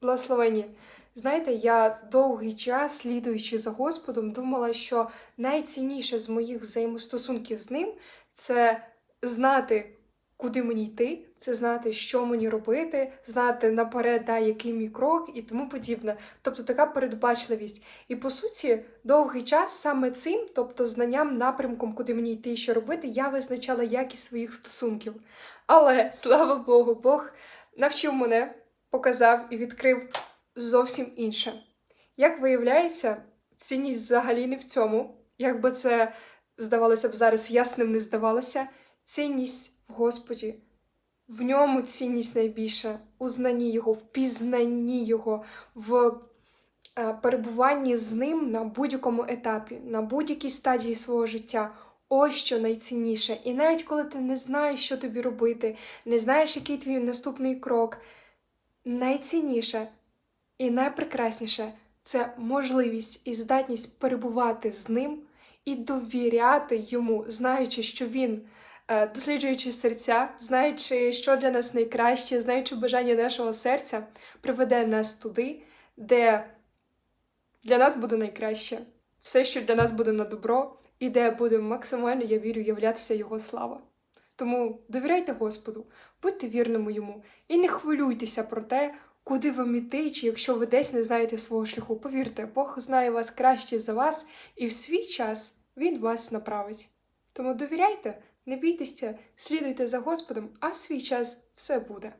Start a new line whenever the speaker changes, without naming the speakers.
Благословені. Знаєте, я довгий час, слідуючи за Господом, думала, що найцінніше з моїх взаємостосунків з ним це знати, куди мені йти, це знати, що мені робити, знати наперед, да, який мій крок і тому подібне. Тобто така передбачливість. І по суті, довгий час саме цим, тобто знанням, напрямком, куди мені йти і що робити, я визначала якість своїх стосунків. Але слава Богу, Бог навчив мене, показав і відкрив зовсім інше. Як виявляється, цінність взагалі не в цьому, як би це здавалося б зараз ясним не здавалося, цінність в Господі. В ньому цінність найбільша, у знанні Його, в пізнанні Його, в е, перебуванні з ним на будь-якому етапі, на будь-якій стадії свого життя. Ось що найцінніше. І навіть коли ти не знаєш, що тобі робити, не знаєш, який твій наступний крок, найцінніше і найпрекрасніше це можливість і здатність перебувати з ним і довіряти йому, знаючи, що він, е, досліджуючи серця, знаючи, що для нас найкраще, знаючи бажання нашого серця, приведе нас туди, де для нас буде найкраще, все, що для нас буде на добро, і де буде максимально, я вірю, являтися Його слава. Тому довіряйте Господу, будьте вірними йому і не хвилюйтеся про те, куди вам іти, чи якщо ви десь не знаєте свого шляху. Повірте, Бог знає вас краще за вас, і в свій час Він вас направить. Тому довіряйте, не бійтеся, слідуйте за Господом, а в свій час все буде.